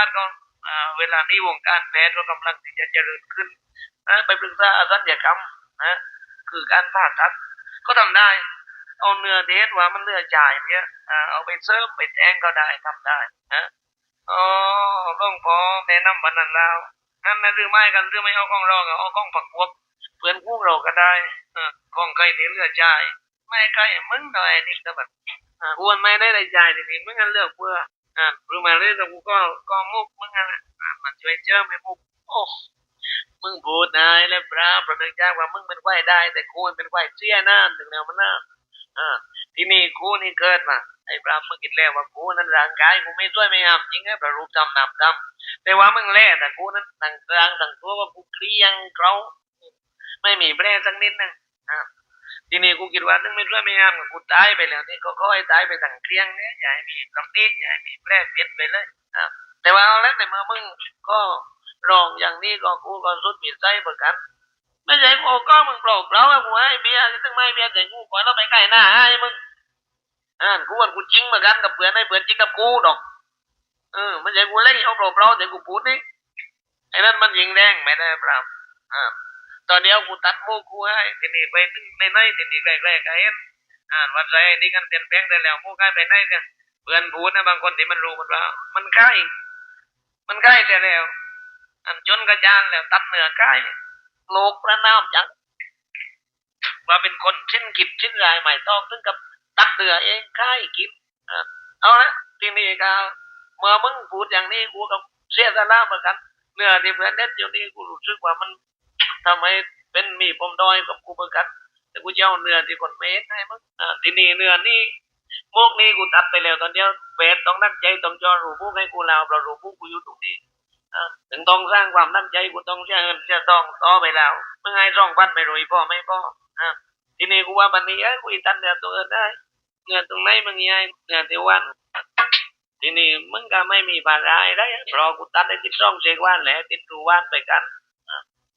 าษก็เวลานี้วงการแพทย์ก็กำลังที่จะเจริญขึ้นนะไปปรึกษาอาจารย์กรรมนะคือการผ่าตัดก็ทำได้ เอาเนื้อเดทว่ามันเลือดจ่ายเนี่ยเอาไปเสริมไปแทงก็ได้ทำได้นะอ๋อหลวงพ่อแนะนำวันนั้นแล้วนั่นนะหรือไม่กันหรือไม่เอาของราก็เอาของผักพวกเพื่อนคู่เราก็ได้เออของใครที่เลือดจ่ายไม่ใกล้มึงหน่อยนี่ก็แบบอ่าควรไม่ได้ได้จ่ายทีนี้มึงกันเลือกเพื่อ่าหรือมาเรื่องกูก็ก็มุกมึงกันะมันช่วยเจอไม่มุกโอ้มึงพูดนายแล้วปลาประเด็นจาว่ามึงเป็นไหวได้ แต่กูเป็นไหวเสียน้าถึงแล้วมันน่าอ่าที่นี่กูนี่เกิดมาไอ้พระมึงคิดแล้วว่ากูนั้นร่างกายกูไม่สวยไม่งามจริงไงประรูปทำนำทำแต่ว่ามึงแล่แต่กูนั้นต่างร่างต่างตัวว่ากูเกลียงเกลาไม่มีแผลสักนิดนึงอ่า ทีนี้กูคิดว่านึงไม่สวยไม่งามกูตายไปแล้วนี่ก็ค่อยตายไปต่างเกลียงเนี่ยอย่าให้มีกำนี้อย่าให้มีแผลเปลี่ยนไปเลยอ่าแต่ว่าเอาแล้วแต่เมื่อมึงก็รองอย่างนี้ก็กูก็สุดมีใจเหมือนกัน ไม่ใช่กูก็มึงปลอกเราอะกูให้เบียร์ถึงไม่เบียร์แต่กูก่อนเราไปใกล้หน้าให้มึงอ่ากูว่ากูจริงเหมือนกันกับเพื่อนไอ้เพื่อนจริงกับกูดอกเออไมันใช่กูเล่นเอาปล่าแต่กูพูดนี่ไอ้นั่นมันยิงแดงไม่ได้ปล่าอ่า ตอนเดียวกูตัดโมกูให้ทีนี้ไปถึงในในทีนี้ใกล้ๆกันเห็นอ่าวันไรนี่กันเปลี่ยนแปลงได้แล้วโมใกล้ไปไหนกันเพื่อนพูดนะบางคนที่มันรู้มันว่า มันใกล้มันใกล้แต่แล้วอันจนกระจานแล้วตัดเนื้อใกล้โลกประนามจังว่าเป็นคนชิ้นกิจชิ้นรายใหม่ต้องถึงกับตักเตือเองใกล้กินอะเอาละทีนี้ก็เมื่อมึงพูดอย่างนี้กูก็เสียสละเหมือนกันเนื้อที่เพื่อนเด็ดอยู่นี่กูรู้สึกว่ามัน ทำให้เป็นมีปมดอยกับกูเหมือนกันแต่กูเจะเอาเนื้อที่คนเมตให้มึงอะทีนี้เนื้อนี่พวกนี้กูตัดไปแล้วตอนเดียวเฟสต้องตั้งใจต้องจอรูพวกให้กูแล้วเรารูพวกกูอยู่ตรงนี้อะถึงต้องสร้างความตั้งใจกูต้องเสียเงินเสียทองต่อไปแล้วเมื่อไงร่องพันไม่รวยพ่อไม่พ่ออะทีนี้กูว่าบันนี้เอ้กูอีตันเนื้อตัวอื่นได้เงินตรงไหนมึงยายเงินที่วันทีนี้มึงก็ไม่มีภาระอะไรเพราะกูตัดได้ติดร่องเชกวันแหละติดรูวันไปกัน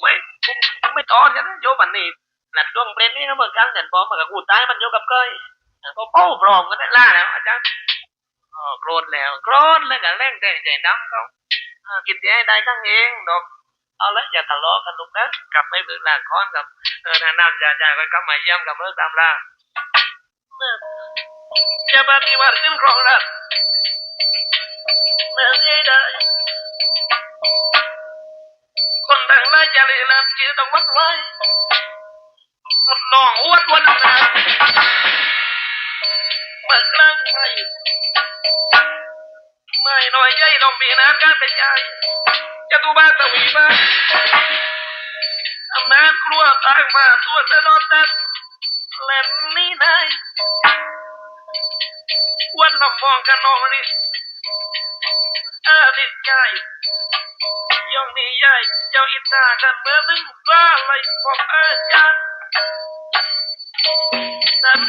ไม่ไอ้ปลามูวันนั่นเองแล้วกินเล่แต่เพื่อนเออหลักกันไรมาโยแต่มุกกูนี่นี่กูให้ใจอยู่กับรู้บ้านมึงนั่นแหลัดแรงกว่าที่มึงอะกูไม่กูไม่ตอนกันโยบันนี่หลัดดวงเปรนนี่ก็เหมือนกันแต่พอมากับกูตายมันโยกับเคยก็เป้าปลอมกันได้ล่าแล้วอาจารย์โกรธแล้วโกรธแล้วก็แรงแต่ใจน้ำเขาอ่ากินได้ได้ทั้งเองดอกเอาละอย่าทะเลาะกันลูกนะกลับไปบึกหลานค้อนกับเออนาๆจะจะไปกลับมาเยี่ยมกับเลิกตามล่าจะปฏิวัติขึ้นครองราชย์เมื่อที่ได้ คนต่งหลายจะเลยลำจือต้องวัดไว้ทดลองอวดวันนาเมื่อครั้งไปไม่น้อยใจต้องมีนาการกระจายจะตูบ้าตะวีบ้าอำนาจครัวต่างมาตัวจะรอดตันเล่นนี่ได้วันละฟองกันนองนี่อาดิใจยองนี่ยายเจ้าอิตากันเออาจารย์นั่นก็ไว้แบบพบอาจารย์นั่อาไว้เป็นสิทธิ์แล้วลูกอย่าคิดเกินละที่วังให ญ่ส้มดังอินเพราะใดก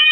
็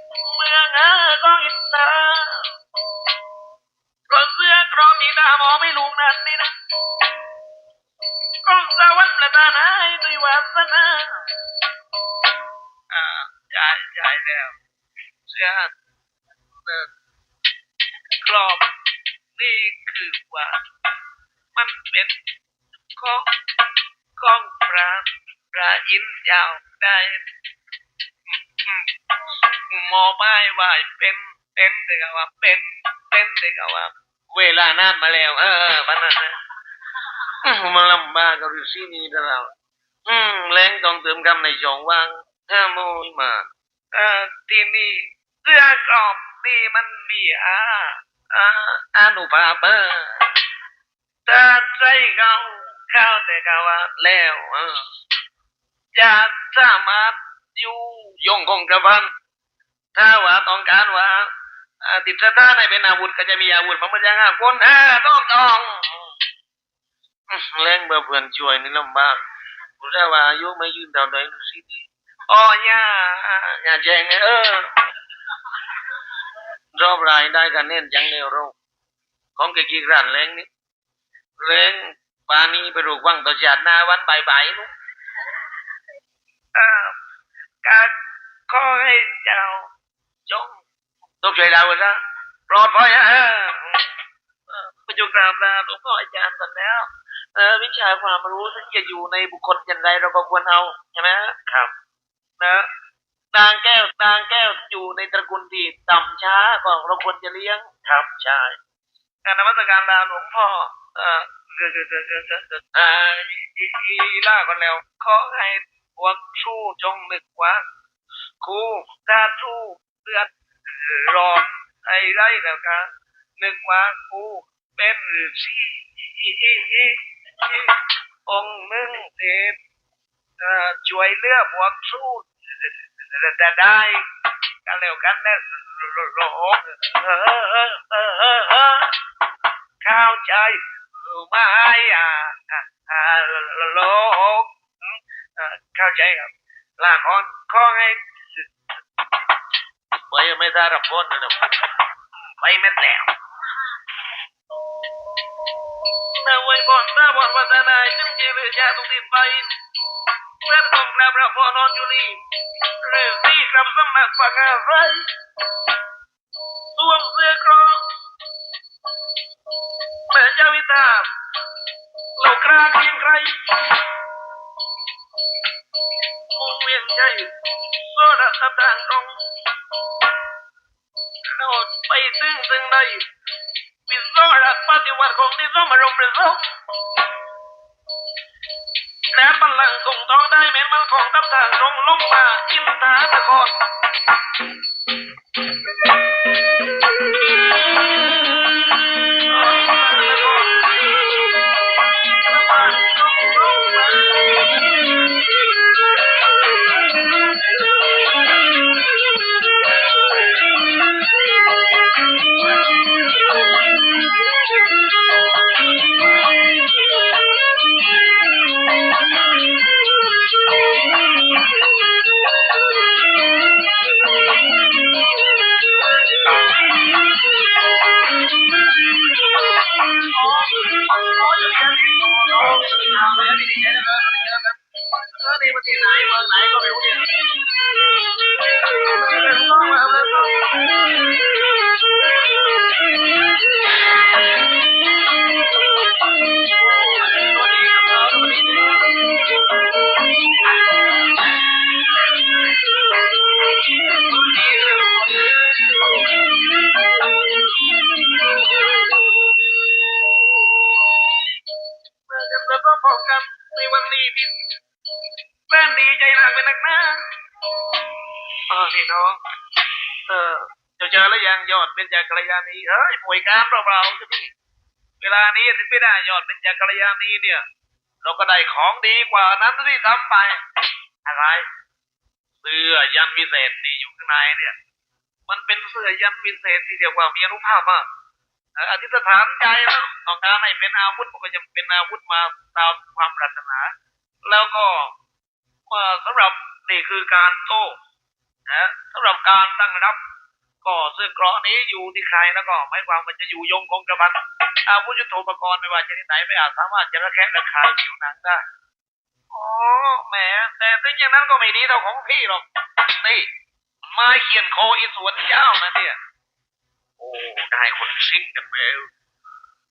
ะตอมใจจะยิ่งใหญ่เมืองอาก็อิตาเพราะเสื้อกรอมีตาหมอไม่ลูกนั่นนี่นะกองสวรรค์ประทานให้ด้วยวาสนาอ่าใช่ใช่แล้วเสื้อเออกรอบนี่คือว่า มันเป็นของของพระพระอินทร์เจ้าได้ มอไม้ไหวเป็นเป็นเด็กว่าเป็นเป็นเด็กว่า เวลานานมาแล้ว เออปันนั้นมันลำบากกับฤาษีนี้เราอืมแรงต้องเติมคำในช่องว่างห้าโมงมาเอ่อที่นี่เสื้อกรอบนี่มันมีอาอาอนุภาพเออถ้าใจเขาเข้าแต่เขาว่าแล้วเออจะสามารถอยู่ยงคงกระพันถ้าว่าต้องการว่าอ่า ติดสถานให้เป็นอาวุธก็จะมีอาวุธมันมันยังอะคนเออต้องต้องอื้อแรงเบอร์เพื่อนช่วยนี่ลำบากกูได้ว่าอายุไม่ยืนเท่าไหร่ดูสิดีอ๋อย่าอย่าแจ้งเออรอบรายได้กันเน้นจังเร็วโรคของเกกีกรันแรงนี่แรงปานี้ไปรูกวังต่อชาติหน้าวันบ่ายๆนุ๊กอ่าการขอให้เจ้าจง ตบช่วยเราซะปลอดภัยฮะเออเออประจุกราบลาหลวงพ่ออาจารย์ก่อนแล้วเออวิชาความรู้ซึ่งจะอยู่ในบุคคลอย่างไรเราก็ควรเอาใช่ไหมครับ นะนางแก้วนางแก้วอยู่ในตระกูลที่ต่ำช้าก็เราควรจะเลี้ยงครับใช่การนมัสการลาหลวงพ่อ เอ่อเกิดเกิดเกิดเกิดเกิดเกิดอ่าอีอีอีล่าก่อนแล้วขอให้พวกชู้จงนึกว่าครูถ้าชู้เลือด รอนไอ้ไรแล้วก็นึกว่าคูเป็นฤาษีองค์หนึ่งเทพช่วยเลือพวกสู้จะได้กันแล้วกันนะโลกเออเอข้าใจรือไม่อะอะอะโลกเข้าใจครับลาคอนขอให้ ไปไม่ได้รับพ้นนะไปไม่แล้วนาไว้ก่อนนาบอกว่าจะได้จึงเจริญญาตุติไปเพื่อนผมกลับเราพอนอนอยู่นี่เรื่องที่กลับสมัครฝังอะไรสวมเสื้อกรองเหมือนเจ้าวิตาเรากล้าเพียงรองเวียนใจาไปตึงตึงใดวิโซดัปฏิวัติของที่สมรมประสงค์และพลังคงทองได้แม้มันของตับทางลงลงมาอินทาตะก น้องเออเจะเจอแล้วยังยอดเป็นจากกัลยาณีเฮ้ยป่วยการเบาๆใช่ไหมเวลานี้ถึงไม่ได้ยอดเป็นจากกัลยาณีเนี่ย เราก็ได้ของดีกว่านั้นที่ทำไป อะไร เสื้อยันวิเศษที่อยู่ข้างในเนี่ย มันเป็นเสื้อยันวิเศษที่เรียกว่ามีอนุภาพมากอธิษฐานใจแล้วต้องการให้เป็นอาวุธมันก็จะเป็นอาวุธมาตามความปรารถนา แล้วก็สำหรับนี่คือการโต้ นะสำหรับการตั้งรับ ก็เสื้อเกราะนี้อยู่ที่ใครแล้วก็หมายความว่าจะอยู่ยงคงกระพันอาวุธยุทโธปกรณ์ไม่ว่าชนิดไหนไม่อาจสามารถจะระแคะระคายผิวหนังได้อ๋อแหมแต่ถึงอย่างนั้นก็ไม่ดีเท่าของพี่หรอกนี่ไม้เขียนโคอีสวนยานะเนี่ย โอ้ได้คนซิ่งกันแล้ว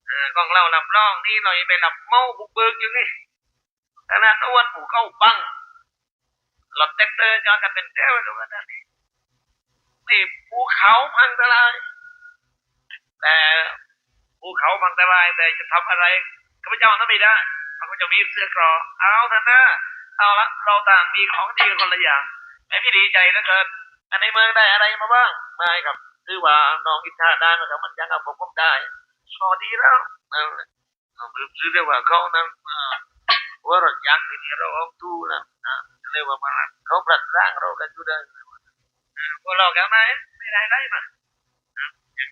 เออของเราลำร่องนี่เรายังไปหลับเมาบุกเบิกอยู่นี่ขนาดอ้วนผูเข้าปัง หลอดเต็มเตอร์จอกันเป็นเจ้าดูกันนะนี่นี่ภูเขาพังทลาย แต่ภูเขาพังทลายแต่จะทำอะไรข้าพเจ้านั้นไม่ได้ข้าพเจ้ามีเสื้อกรอเอาเถอะนะเอาละเราต่างมีของดีคนละอย่างไอ้พี่ดีใจเหลือเกินอันในเมืองได้อะไรมาบ้างไม่ครับ คือว่าน้องอินทาได้นะครับมันยังเอาผมผมได้พอดีแล้วนั่นแหละเอาไปซื้อเรียกว่าเขานั้นอ่าว่ารถยักษ์ที่เราเอาตู้นะนะเรียกว่ามันเราเรากันอยู่ได้อ่าพวนะ เรีย่าง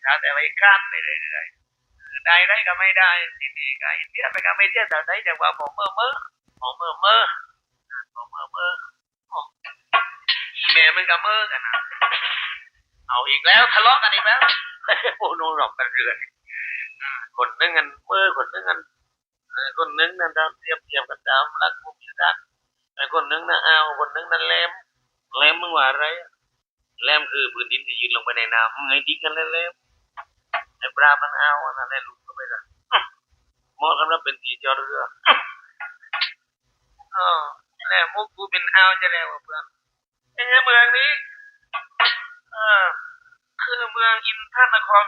ถ้าแต่ไว้ก้านไปเรื่อยๆได้ไรก็ไม่ได้ทีนี้ก็อินเดียไปก็ไม่เที่ยวแต่ไหนแต่ว่าผมเมื่อเมื่อผมเมื่อเมื่อผมเมื่อเมื่อผมอีเมลมันก็เมื่อกันนะเอาอีกแล้วทะเลาะกันอีกแล้วโอ้โนหลอกกันเรื่อยคนนึงกันเมื่อคนนึงกันคนนึงนั่นตามเทียบเทียบกันตามรักมุมีรัก ไอ้คนนึงน่ะเอาคนนึงนั่นแหลมแหลมมึงว่าอะไรแหลมคือพื้นดินที่ยืนลงไปในน้ำมึงไงดีกันแหลมไอ้ปลามันเอาอันนั่นแหละลุกเข้าไปละเหมาะสำหรับเป็นตีจอดเรืออ๋อแล้วมุกกูเป็นเอาจะแล้วเพื่อนไอ้เมืองนี้เออคือเมืองอินทนคร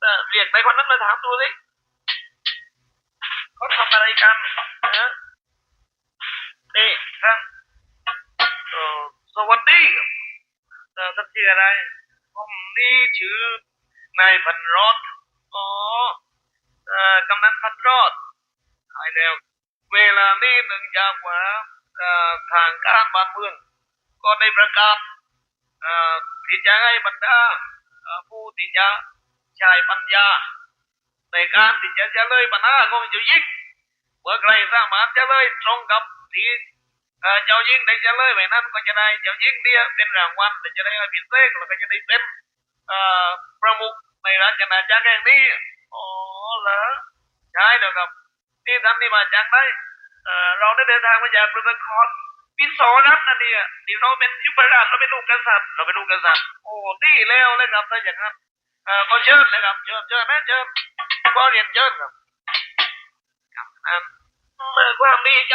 เออเรียกไปคนนั้นมาถามดูสิเขาทำอะไรกันเออนี่ท่านเออสวัสดีครับเออท่านชื่ออะไร ผมนี่ ชื่อนายพันรอดอ๋อเออกำนันพันรอดหายแล้ว เวลานี้หนึ่งจากว่าทางการบ้านเมือง ก็ได้ประกาศที่จะให้บรรดาผู้ที่จะใช้ปัญญา ในการที่จะจะเลยปัญหาของเจ้าหญิงเมื่อใครสามารถจะเลยตรงกับที่เจ้าหญิงได้จะเลยไว้นั้นก็จะได้เจ้าหญิงเนี่ยเป็นรางวัลแต่จะได้อภิเษกแล้วก็จะได้เป็น ประมุขในราชนาจักรแห่งนี้อ๋อเหรอใช่เดี๋ยวครับที่ท่านนี่มาจากไหนเราได้เดินทางมาจากพระนครพิโสนัทนะเนี่ยนี่เราเป็นยุพราชเราเป็นลูกกษัตริย์เราเป็นลูกกษัตริย์โอ้นี่แล้วเลยครับถ้าอย่างนั้นเออก็เชิญเลยครับเชิญเชิญนะเชิญก็เรียนเชิญครับครับอันเมื่อความดีใจ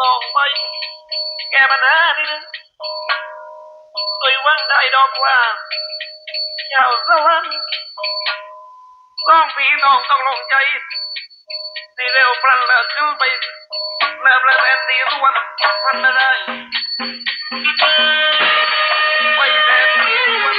ลองไปแก้ปัญหานี่นึง โดยหวังได้ดอกว่าเจ้าสวรรค์ต้องพี่น้องต้องลงใจในเร็วพลันละขึ้นไปแล้วประเด็นนี้ทุกวันทำไม่ได้ไปแทนที่วัน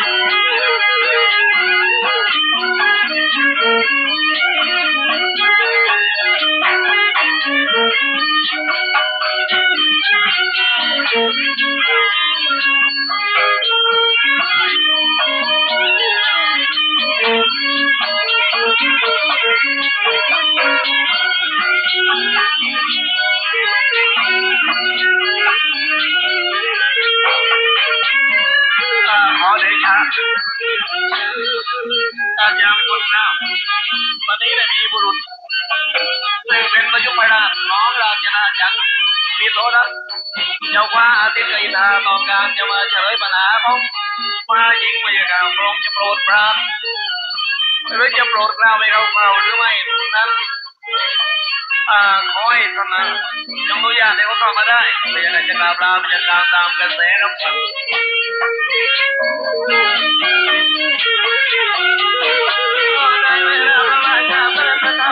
มีโสดเจ้าว่าอาทิตย์อินทาต้องการจะมาเฉลยปัญหาของมาหญิงวิยากาพระองค์จะโปรดปรานหรือจะโปรดกล่าวให้เราเฝ้าหรือไม่นั้นขอให้ท่านนะจงอนุญาตให้เขาเข้ามาได้ไม่อยางนั้นจะกราบลาจะตามตามกระแสครับได้เวลามาจากพระเจ้า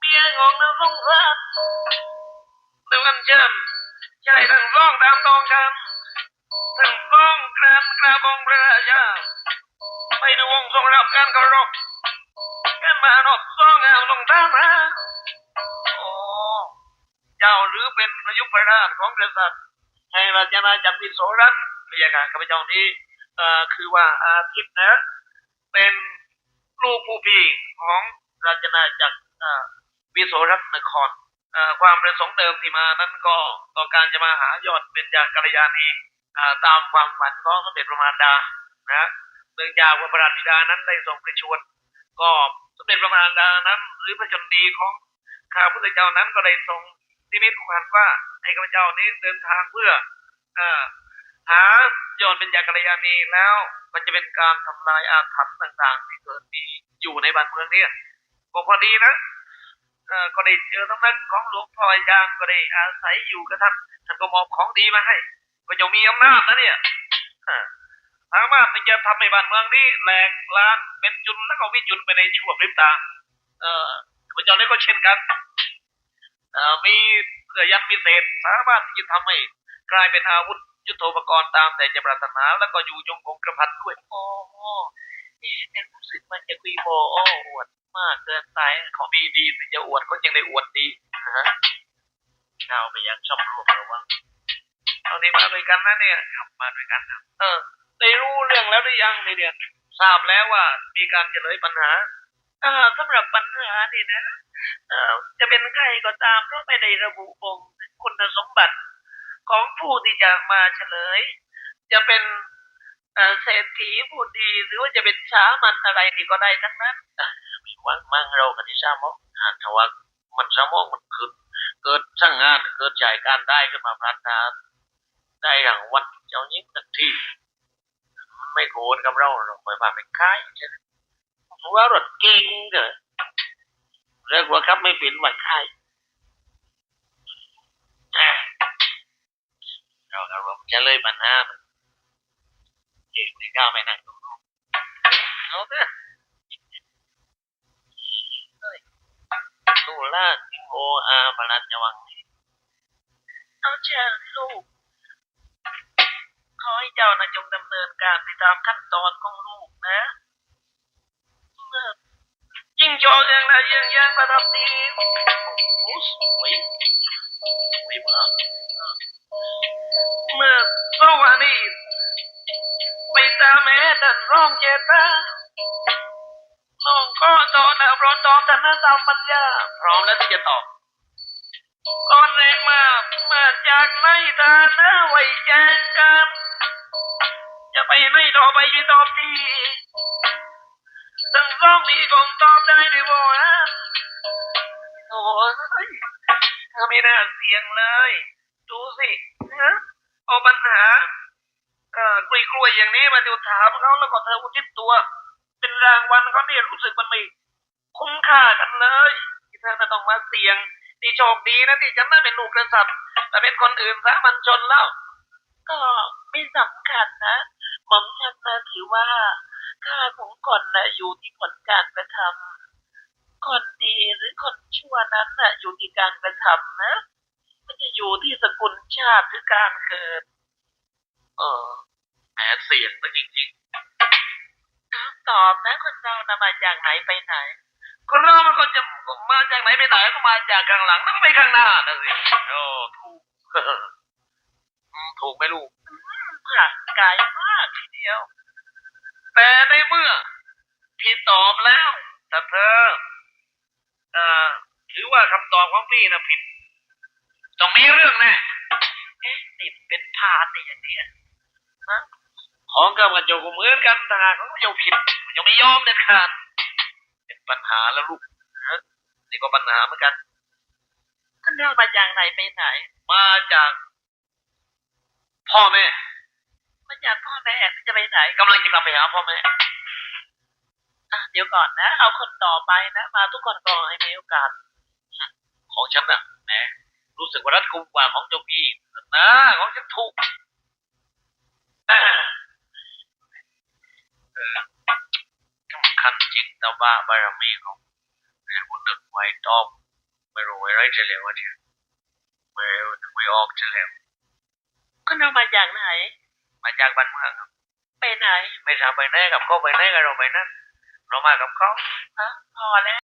เวลาพระราชาเสด็จประทับโดยพร้อมทรัพย์พวงคณะกรรมการพร้อมสมเด็จแห่งกรรมเอสีกบุตรีเมียของนางสงสารเดินเชิญชายทั้งสองตามตองกันทั้งสองกรานกราบองพระราชาไปดูวงทรงรับการเคารพกันมานอกสองงามลงตามหาโอ้เจ้าหรือเป็นพระยุพรราชของกษัตริย์ให้ราชนาจักรวิโสรัตพยาค่ะข้าพเจ้านี้เอ่อคือว่าอาทิตย์นะ เป็นลูกผู้พี่ของราชนาจักรอ่อ วิโสรัตนครเอ่อความประสงค์เดิมที่มานั้นก็ต้อการจะมาหายอดเป็นจากกัลยาณีตามความฝันของสมเด็จพระมารดานะเนื่องจากว่าพระราชบิดานั้นได้ทรงประชวรก็สมเด็จพระมารดานั้นหรือพระชนดีของข้าพุทธเจ้านั้นก็ได้ทรงนิมิตขวัญว่าให้ข้าพเจ้านี้เดินทางเพื่ออหายอดเป็นจากกัลยาณีแล้วมันจะเป็นการทำลายอาถรรพ์ต่าง ๆ ที่เกิดมีอยู่ในบ้านเมืองเนี่ยก็พอดีนะ ก็ได้เจอตำนักของหลวงพ่อยางก็ได้อาศัยอยู่กับท่านท่านก็มอบของดีมาให้ ก็ยังมีอำนาจนะเนี่ยสามารถที่จะทำให้บ้านเมืองนี้แหลกลานเป็นจุนแล้วก็วิจุนไปในชั่วพริบตา เอ่อพระเจ้านี้ก็เช่นกันเอ่อมีเรือยันพิเศษ สามารถที่จะทำให้กลายเป็นอาวุธยุทโธปกรณ์ตามแต่จะปรารถนาแล้วก็อยู่ยงคงกระพันด้วย โอ้โหเป็นรู้สึกมันจะคุยโมโอ้วด มากเกินไปเขามีดีถึงจะอวดก็ยังได้อวดดีนะฮะเราไปยังชอบรวมระวังเอานี้มาด้วยกันนะเนี่ยครับมาด้วยกันเออได้รู้เรื่องแล้วหรือยังในเนี่ยทราบแล้วว่ามีการเฉลยปัญหาอ่าสำหรับปัญหานี่นะเอ่อจะเป็นใครก็ตามเพราะไม่ได้ระบุบ่งถึงคุณสมบัติของผู้ที่จะมาเฉลย จะเป็น เศรษฐีผู้ดีหรือว่าจะเป็นช้ามันอะไรนี่ก็ได้ทั้งนั้นะมีวังมั่งเรากันที่ช้ามกหากว่ามันช้ามกมันเกิดเกิดสร้างงานเกิดจ่ายการได้ขึ้นมาพัฒนาได้อย่างวันเจ้ายิ่งทันทีไม่โกนกับเราเราคอยมาเป็นค่ายใช่ไหมว่ารถเก่งเด้อเรียกว่าครับไม่เป็นวันค่ายเราอารมณ์จะเลยปัญหา ก่งที่ก้าวไม่นั่งตรงนู้นเอาเถอะดูล่าทิโออาบาลันจะวังเอาเชิญลูก ขอให้เจ้านะจงดำเนินการไปตามขั้นตอนของลูกนะยิ่งโชว์เองนะยิ่งยังประดับดีโอ้โหสวยสวยมากเมื่อสวานี ไปตาแม่ดันร้องเจตาน้องก็ตอบนะพร้อมตอบแต่นั้นตามปัญญา พร้อมแล้วที่จะตอบก่อนแรงมามาจากไหนตาหน้าไว้แจ้งกันจะไปไหนต่อไปช่ตอบทีทั้งสองทีคงตอบได้ดีบ่ฮะโอ้ยไม่น่าเสียงเลย ดูสิฮะเอาปัญหา กล้วยกล้วยอย่างนี้มาดูถามเขาแล้วก็เธออุทิศตัว เป็นรางวัลเขาเนี่ยรู้สึกมันไม่คุ้มค่ากันเลยที่เธอม่ต้องมาเสี่ยงนี่โชคดีนะที่ฉันไม่เป็นลูกกษัตริย์แต่เป็นคนอื่นสามัญชนแล้ว ก็ไม่สำคัญนะหม่อมฉันนะถือว่าค่าของคนนะอยู่ที่ผลการกระทำคนดีหรือคนชั่วนั้นน่ะอยู่ที่การกระทำนะไม่ได้อยู่ที่สกุลชาติหรือการเกิด เออแหมเสียงมันจริงๆตอบนะคนเรานะมาจากไหนไปไหน คนเรามันก็จะมาจากไหนไปไหนก็มาจากข้างหลังแล้วก็ไปข้างหน้านะสิโอ้ถูกอืมถูกไหมลูกห่างไกลมากทีเดียว แต่ในเมื่อพี่ตอบแล้วแต่เธอเอ่อถือว่าคำตอบของพี่นะผิด ต้องมีเรื่องแน่เอ๊ะนี่เป็นพานนี่อย่างเนี้ย ฮะของกับกระจกก็เหมือนกันแต่ากของกระจกผิดมันยังไม่ยอมเด็ดขาดเป็นปัญหาแล้วลูกนี่ก็ปัญหาเหมือนกันท่านเรื่องมาจากไหนไปไหน มาจาก พ่อแม่มาจากพ่อแม่จะไปไหนกำลังจะกลับไปหาพ่อแม่เดี๋ยวก่อนนะ เอาคนต่อไปนะมาทุกคนก่อนให้มีโอกาสของฉันนะแหมรู้สึกว่ารัดกุมกว่าของเจ้าพี่นะของฉันถูก สำคัญจริงแต่ว่าบารมีของแม่คนหนึ่งไว้ตอบไม่รู้อะไรจะเลยวะเนี่ยไม่ไม่ออกจะเลวก็เรามาจากไหน มาจากบ้านเมืองครับ ไปไหน ไม่ทราบไปไหนกับเขาไปไหนกับเราไปนั่นเรามากับเขาฮะพอแล้ว